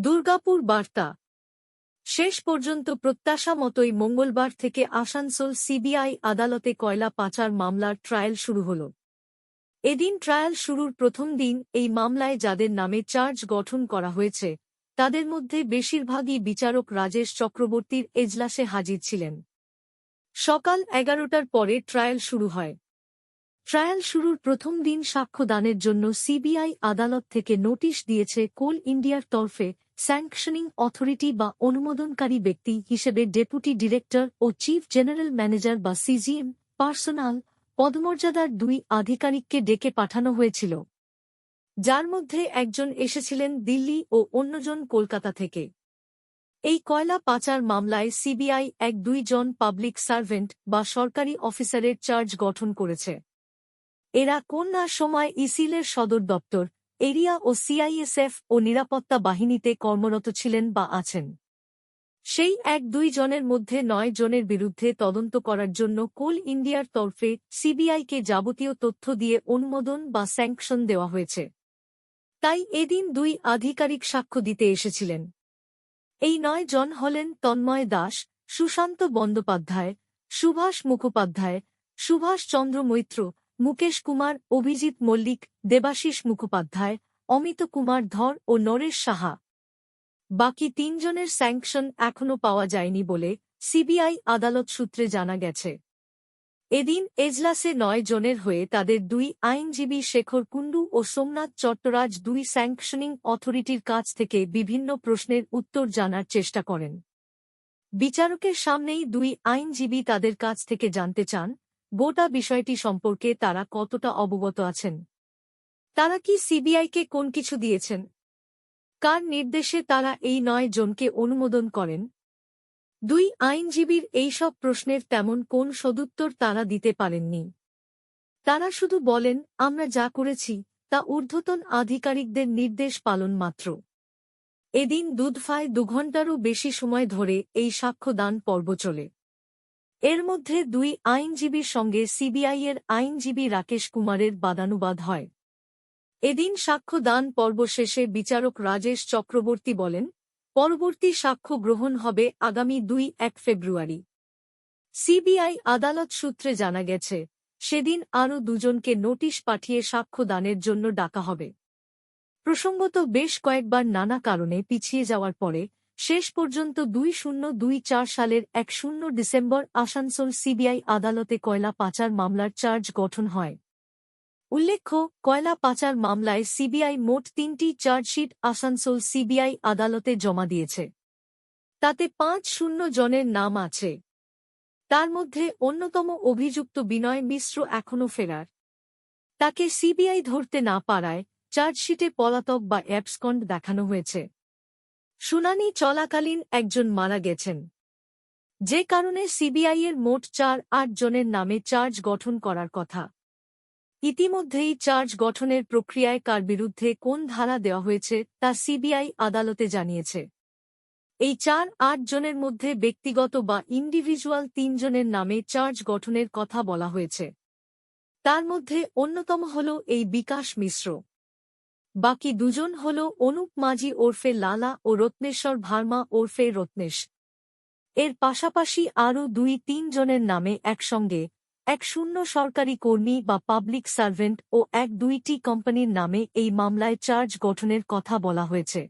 দুর্গাপুর বার্তা। শেষ পর্যন্ত প্রত্যাশা মতোই মঙ্গলবার থেকে আসানসোল সিবিআই আদালতে কয়লা পাচার মামলার ট্রায়াল শুরু হল। এদিন ট্রায়াল শুরুর প্রথম দিন এই মামলায় যাদের নামে চার্জ গঠন করা হয়েছে, তাদের মধ্যে বেশিরভাগই বিচারক রাজেশ চক্রবর্তীর এজলাসে হাজির ছিলেন। সকাল এগারোটার পরে ট্রায়াল শুরু হয়। ট্রায়াল শুরুর প্রথম দিন সাক্ষ্যদানের জন্য সিবিআই আদালত থেকে নোটিশ দিয়েছে কোল ইন্ডিয়ার তরফে স্যাংকশনিং অথরিটি বা অনুমোদনকারী ব্যক্তি হিসেবে ডেপুটি ডিরেক্টর ও চিফ জেনারেল ম্যানেজার বা সিজিএম পার্সোনাল পদমর্যাদার দুই আধিকারিককে ডেকে পাঠানো হয়েছিল। যার মধ্যে একজন এসেছিলেন দিল্লি ও অন্যজন কলকাতা থেকে। এই কয়লা পাচার মামলায় সিবিআই এক দুইজন পাবলিক সার্ভেন্ট বা সরকারি অফিসারের চার্জ গঠন করেছে। এরা কন্যা সময় ইসিলের সদর দপ্তর এরিয়া ও সিআইএসএফ ও নিরাপত্তা বাহিনীতে কর্মরত ছিলেন বা আছেন। সেই এক দুই জনের মধ্যে নয় জনের বিরুদ্ধে তদন্ত করার জন্য কোল ইন্ডিয়ার তরফে সিবিআইকে যাবতীয় তথ্য দিয়ে অনুমোদন বা স্যাংশন দেওয়া হয়েছে। তাই এদিন দুই আধিকারিক সাক্ষ্য দিতে এসেছিলেন। এই নয় জন হলেন তন্ময় দাস, সুশান্ত বন্দ্যোপাধ্যায়, সুভাষ মুখোপাধ্যায়, সুভাষ চন্দ্র মৈত্র মুকেশ কুমার, অভিজিৎ মল্লিক, দেবাশিস মুখোপাধ্যায়, অমিত কুমার ধর ও নরেশ সাহা। বাকি তিনজনের স্যাংশন এখনও পাওয়া যায়নি বলে সিবিআই আদালত সূত্রে জানা গেছে। এদিন এজলাসে নয় জনের হয়ে তাদের দুই আইনজীবী শেখর কুণ্ডু ও সোমনাথ চট্টরাজ দুই স্যাংশনিং অথরিটির কাছ থেকে বিভিন্ন প্রশ্নের উত্তর জানার চেষ্টা করেন। বিচারকের সামনেই দুই আইনজীবী তাদের কাছ থেকে জানতে চান গোটা বিষয়টি সম্পর্কে তারা কতটা অবগত আছেন? তারা কি সিবিআইকে কোন কিছু দিয়েছেন? কার নির্দেশে তারা এই নয় জনকে অনুমোদন করেন? দুই, আইনজীবীর এইসব প্রশ্নের তেমন কোন সদুত্তর তারা দিতে পারেননি? তারা শুধু বলেন, আমরা যা করেছি, তা ঊর্ধ্বতন আধিকারিকদের নির্দেশ পালন মাত্র। এদিন দুধফায় দুঘণ্টারও বেশি সময় ধরে এই সাক্ষ্যদান পর্ব চলে। এর মধ্যে দুই আইনজীবীর সঙ্গে সিবিআইয়ের আইনজীবী রাকেশ কুমারের বাদানুবাদ হয়। এদিন সাক্ষ্যদান পর্ব শেষে বিচারক রাজেশ চক্রবর্তী বলেন, পরবর্তী সাক্ষ্য গ্রহণ হবে আগামী দুই এক ফেব্রুয়ারি। সিবিআই আদালত সূত্রে জানা গেছে, সেদিন আরও দুজনকে নোটিশ পাঠিয়ে সাক্ষ্যদানের জন্য ডাকা হবে। প্রসঙ্গত বেশ কয়েকবার নানা কারণে পিছিয়ে যাওয়ার পরে শেষ পর্যন্ত দুই শূন্য দুই চার সালের এক শূন্য ডিসেম্বর আসানসোল সিবিআই আদালতে কয়লা পাচার মামলার চার্জ গঠন হয়। উল্লেখ্য, কয়লা পাচার মামলায় সিবিআই মোট তিনটি চার্জশিট আসানসোল সিবিআই আদালতে জমা দিয়েছে। তাতে পাঁচ শূন্য জনের নাম আছে। তার মধ্যে অন্যতম অভিযুক্ত বিনয় মিশ্র এখনও ফেরার। তাকে সিবিআই ধরতে না পারায় চার্জশিটে পলাতক বা অ্যাবসকন্ড দেখানো হয়েছে। শুনানি চলাকালীন একজন মারা গেছেন। যে কারণে সিবিআইয়ের মোট চার, আট জনের নামে চার্জ গঠন করার কথা। ইতিমধ্যেই চার্জ গঠনের প্রক্রিয়ায় কার বিরুদ্ধে কোন ধারা দেওয়া হয়েছে তা সিবিআই আদালতে জানিয়েছে। এই চার, আট জনের মধ্যে ব্যক্তিগত বা ইন্ডিভিজুয়াল তিনজনের নামে চার্জ গঠনের কথা বলা হয়েছে। তার মধ্যে অন্যতম হল এই বিকাশ মিশ্র। বাকি দুজন হল অনুপ মাঝি ওরফে লালা ও রত্নেশ্বর ভার্মা ওরফে রত্নেশ। এর পাশাপাশি আরও দুই তিন জনের নামে একসঙ্গে এক শূন্য সরকারি কর্মী বা পাবলিক সার্ভেন্ট ও এক দুইটি কোম্পানির নামে এই মামলায় চার্জ গঠনের কথা বলা হয়েছে।